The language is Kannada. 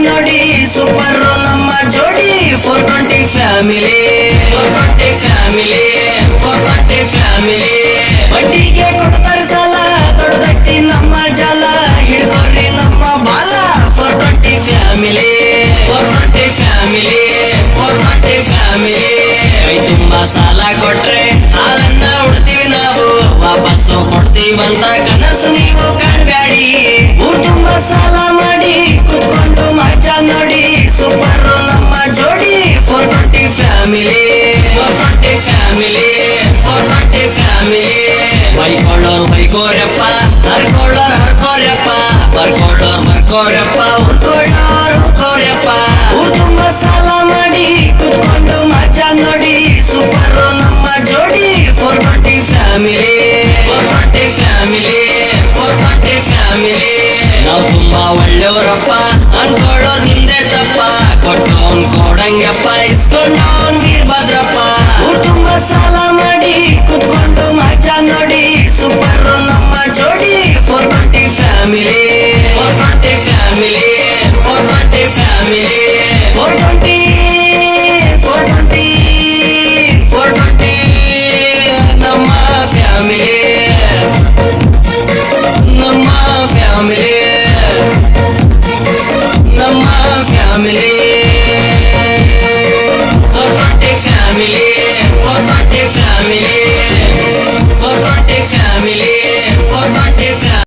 ನೋಡಿ ಸೂಪರ್ ನಮ್ಮ ಜೋಡಿ four twenty family four twenty family four twenty family ಬಡ್ಡಿಗೆ ಕೊಡ್ತಾರೆ ಸಾಲ ದೊಡ್ಡದಟ್ಟಿ ನಮ್ಮ ಜಾಲ. ಹಿಡ್ಕೋರಿ ನಮ್ಮ ಬಾಲ four twenty family four twenty family four twenty family ತುಂಬಾ ಸಾಲ ಕೊಟ್ರೆ ಹಾಲನ್ನ ಉಡ್ತೀವಿ ನಾವು. ವಾಪಸ್ಸು ಕೊಡ್ತೀವಂತ ಕನಸು ನೀವು twenty family four twenty family four twenty family ಬೈಕೊಳ್ಳೋರು ಬೈಕೋರಪ್ಪ ಹರ್ಕೊಳ್ಳೋರು ಹರ್ಕೋರಪ್ಪ ಬರ್ಕೊಳ್ಳೋರು ಬರ್ಕೋರಪ್ಪ ಹುರ್ಕೊಳ್ಳೋರು ಹುರ್ಕೋರಪ್ಪ ಊರ್ ತುಂಬಾ ಸಾಲ ಮಾಡಿ ಕುತ್ಕೊಂಡು ಮಜಾ ನೋಡಿ ಸೂಪರ್ ನಮ್ಮ ಜೋಡಿ four twenty family four twenty family four twenty family ನಾವು ತುಂಬಾ ಒಳ್ಳೆಯವರಪ್ಪ ಅನ್ಕೊಳ್ಳೋ family.